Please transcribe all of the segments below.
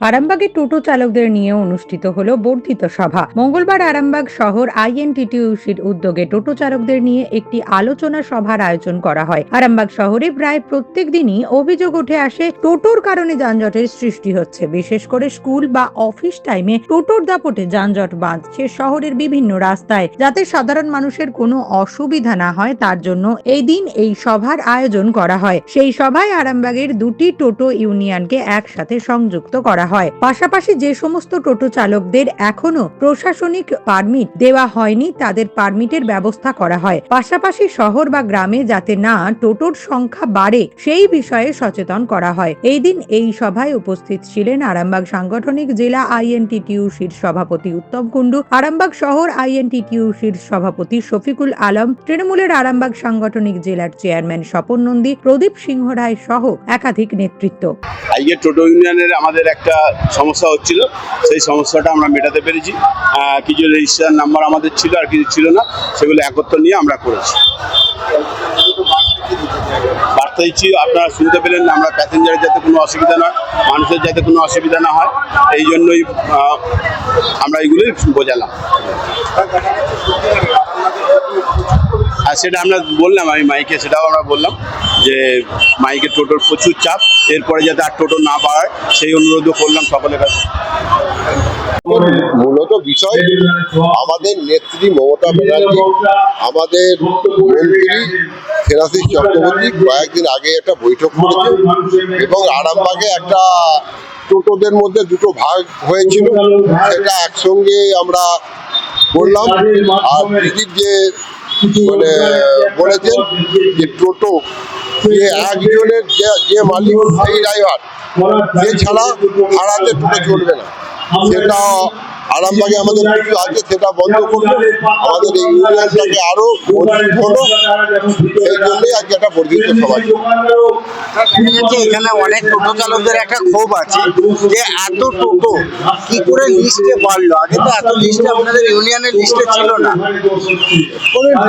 আরামবাগে টোটো চালকদের নিয়ে অনুষ্ঠিত হল বর্ধিত সভা। মঙ্গলবার আরামবাগ শহর আইএনটিটিউসির উদ্যোগে টোটো চালকদের নিয়ে একটি আলোচনা সভার আয়োজন করা হয়। আরামবাগ শহরে প্রায় প্রত্যেক দিনই অভিযোগ উঠে আসে, টোটোর কারণে যানজটের সৃষ্টি হচ্ছে। বিশেষ করে স্কুল বা অফিস টাইমে টোটোর দাপটে যানজট বাঁধছে শহরের বিভিন্ন রাস্তায়। যাতে সাধারণ মানুষের কোনো অসুবিধা না হয়, তার জন্য এই দিন এই সভার আয়োজন করা হয়। সেই সভায় আরামবাগের দুটি টোটো ইউনিয়নকে একসাথে সংযুক্ত করা হয়। পাশাপাশি যে সমস্ত টোটো চালকদের এখনও প্রশাসনিক পারমিট দেওয়া হয়নি, তাদের পারমিটের ব্যবস্থা করা হয়। পাশাপাশি শহর বা গ্রামে যাতে না টোটোর সংখ্যা বাড়ে, সেই বিষয়ে সচেতন করা হয়। এই দিন এই সভায় উপস্থিত ছিলেন আরামবাগ সাংগঠনিক জেলা আইএনটিটিউসির সভাপতি উত্তম কুণ্ডু, আরামবাগ শহর আইএনটিটিউসির সভাপতি শফিকুল আলম, তৃণমূলের আরামবাগ সাংগঠনিক জেলার চেয়ারম্যান স্বপন নন্দী, প্রদীপ সিংহ রায় সহ একাধিক নেতৃত্ব। আজকে টোটো ইউনিয়নের আমাদের একটা সমস্যা হচ্ছিল, সেই সমস্যাটা আমরা মেটাতে পেরেছি। কিছু রেজিস্ট্রার নাম্বার আমাদের ছিল আর কিছু ছিল না, সেগুলো একত্র নিয়ে আমরা করেছি। বার্তা দিচ্ছি, আপনারা শুনতে পেলেন না আমরা প্যাসেঞ্জারের যাতে কোনো অসুবিধা না হয়, মানুষের যাতে কোনো অসুবিধা না হয়, এই জন্যই আমরা এইগুলোই বোঝালাম। আর সেটা আমরা বললাম, আমি মাইকে, সেটাও আমরা বললাম যে মাইকে টোটোর প্রচুর চাপ এরপরে যাতে আর টোটো না বাড়ায়, সেই অনুরোধও করলাম সকলের কাছে। মূলত বিষয়, আমাদের নেত্রী মমতা ব্যানার্জি, আমাদের মন্ত্রী ফেরাসিস চক্রবর্তী কয়েকদিন আগে একটা বৈঠক করেছে এবং আরামবাগে একটা টোটোদের মধ্যে দুটো ভাগ হয়েছিল, সেটা একসঙ্গে আমরা করলাম। আর যে মানে বলেছেন যে টোটো যে একজনের যে মালিক সেই ড্রাইভার এছাড়া ভাড়াতে টোটো চলবে না। সেটা আরামবাগে আমাদের কিছু আছে সেটা বন্ধ করব আমাদের এই ইউনিয়নটাকে আরও মজবুত হলো জন্যই আজকে একটা বর্ধিত সভা এখানে অনেক টোটো চালকদের একটা ক্ষোভ আছে যে এত টোটো কি করে লিস্টে বাড়লো? আগে তো এত লিস্টে আপনাদের ইউনিয়নের লিস্টে ছিল না।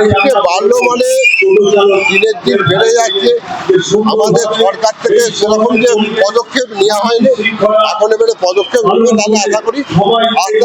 লিস্টে বাড়লো মানে দিনের দিন বেড়ে যাচ্ছে। আমাদের সরকার থেকে সেরকম যে পদক্ষেপ নেওয়া হয়নি এখন এবারে পদক্ষেপ নেবে তাহলে আশা করি আস্তে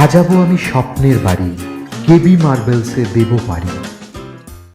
সাজাবো আমি স্বপ্নের বাড়ি কেবি মার্বেলসে দেবো বাড়ি।